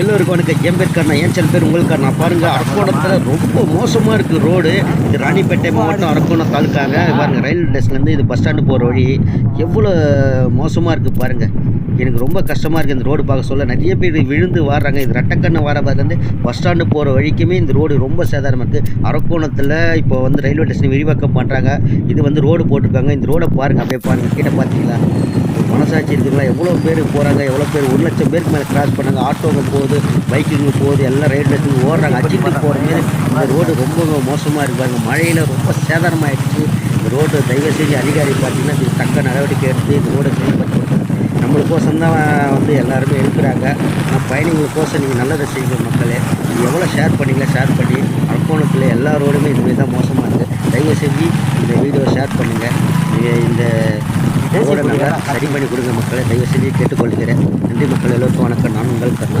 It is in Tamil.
எல்லோருக்கும் வணக்கம். என் பேர் கண்ணா ஏன் சில பேர் உங்களுக்கு கண்ணா பாருங்கள் அரக்கோணத்தில் ரொம்ப மோசமாக இருக்குது ரோடு. இது ராணிப்பேட்டை மாவட்டம் அரக்கோணம் தாலுக்காங்க. பாருங்கள் ரயில்வே ஸ்டேஷன்லேருந்து இது பஸ் ஸ்டாண்டு போகிற வழி. எவ்வளோ மோசமாக இருக்குது பாருங்க. எனக்கு ரொம்ப கஷ்டமாக இருக்குது இந்த ரோடு பார்க்க சொல்ல. நிறைய பேர் விழுந்து வாடுறாங்க இது ரெட்டக்கண்ணை வாரபாதுலேருந்து பஸ் ஸ்டாண்டு போகிற வழிக்குமே இந்த ரோடு ரொம்ப சேதாரமாக இருக்குது அரக்கோணத்தில் இப்போ வந்து ரயில்வே ஸ்டேஷன் விரிவாக்கம் பண்ணுறாங்க இது வந்து ரோடு போட்டிருக்காங்க. இந்த ரோடை பாருங்கள் அப்படியே பாருங்கள் கிட்ட பார்த்தீங்களா? மனசாட்சி இருக்குங்களா எவ்வளோ பேர் போகிறாங்க எவ்வளோ பேர் ஒரு லட்சம் பேருக்கு மேலே கிராஸ் பண்ணாங்க ஆட்டோங்க போகுது பைக்குங்க போகுது எல்லாம் ரயில் நிலையத்துக்கு ஓடுறாங்க அச்சுட்டு போகிற மாரி இந்த ரோடு ரொம்ப மோசமாக இருக்கு பாருங்க. மழையில் ரொம்ப சேதாரமாகிடுச்சு இந்த ரோடு தயவு செஞ்சு அதிகாரி பார்த்தீங்கன்னா இது தக்க நடவடிக்கை எடுத்து இந்த ரோடை செயல்படுத்தணும் நம்மளுக்கோசம் தான் வந்து எல்லாருமே இருக்கிறாங்க. ஆனால் பயணிகளுக்கோசம் நீங்கள் நல்லதை செய்யுங்க மக்களே. எவ்வளோ ஷேர் பண்ணீங்களா ஷேர் பண்ணி அரக்கோணத்தில் எல்லா ரோடுமே இதுமாரி தான் மோசமாக இருக்குது தயவு செஞ்சு இந்த வீடியோவை ஷேர் பண்ணுங்கள் இந்த சரி பண்ணி கொடுங்க மக்களை. தயவு செய்து கேட்டுக்கொள்கிறேன். நன்றி மக்கள். எல்லோருக்கும் வணக்கம். நான் உங்கள் கண்ணா